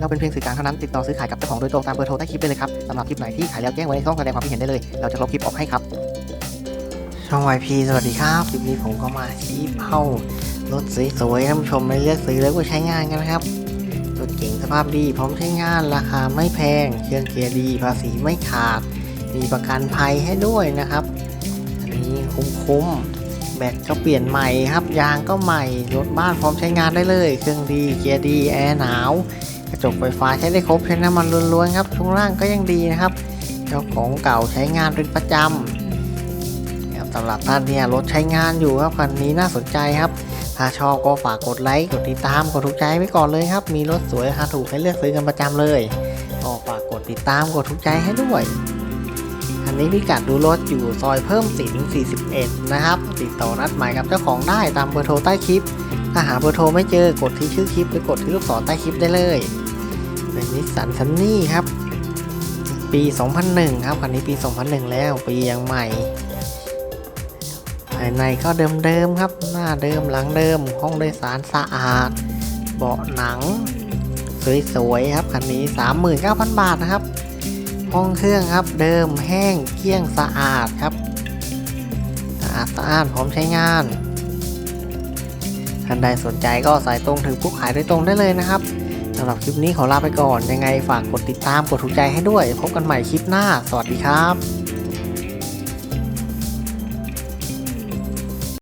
เราเป็นเพียงสื่อกลางเท่านั้นติดต่อซื้อขายกับเจ้าของโดยตรงตามเบอร์โทรใต้คลิปได้เลยครับสำหรับคลิปไหนที่ขายแล้วแจ้งไว้ในช่องแสดงความคิดเห็นได้เลย เราจะลบคลิปออกให้ครับ ช่อง YP สวัสดีครับคลิปนี้ผมก็มาชี้เป้ารถสวยๆท่านผู้ชมไม่เลือกซื้อแล้วก็ใช้งานกันนะครับรถเก๋งสภาพดีพร้อมใช้งานราคาไม่แพง เครื่องเกียร์ดี ภาษีไม่ขาด มีประกันภัยให้ด้วยนะครับ อันนี้คุ้มๆ แบตก็เปลี่ยนใหม่ครับ ยางก็ใหม่ รถบ้านพร้อมใช้งานได้เลย เครื่องดีเกียร์ดีแอร์หนาว กระจกไฟฟ้าใช้ได้ครบใช้น้ำมันล้วนๆครับช่วงล่างก็ยังดีนะครับ เจ้าของเก่าใช้งานเป็นประจำสำหรับท่านเนี่ยรถใช้งานอยู่ครับคันนี้น่าสนใจครับ ถ้าชอบก็ฝากกดไลค์กดติดตามกดถูกใจไว้ก่อนเลยครับ มีรถสวยราคาถูกให้เลือกซื้อกันประจำเลยก็ฝากกดติดตามกดถูกใจให้ด้วย นี้พิกัดดูรถอยู่ซอยเพิ่มสิน41 นะครับ ติดต่อนัดหมายกับเจ้าของได้ตามเบอร์โทรใต้คลิป ถ้าหาเบอร์โทรไม่เจอกดที่ชื่อคลิปหรือกดที่ลูกศรใต้คลิปได้เลย เป็นนิสสันซันนี่ครับ ปี 2001 ครับคันนี้ปี 2001 แล้วปียังใหม่ ภายในก็เดิมๆครับ หน้าเดิมหลังเดิม ห้องโดยสารสะอาด เบาะหนัง สวยๆครับคันนี้ 39,000 บาทนะครับ ห้องเครื่องครับเดิมแห้งเกลี้ยงสะอาดครับสะอาดสะอาดพร้อมใช้งานท่านใดสนใจก็สายตรงถึงผู้ขายโดยตรงได้เลยนะครับสำหรับคลิปนี้ขอลาไปก่อนยังไงฝากกดติดตามกดถูกใจให้ด้วย พบกันใหม่คลิปหน้า สวัสดีครับ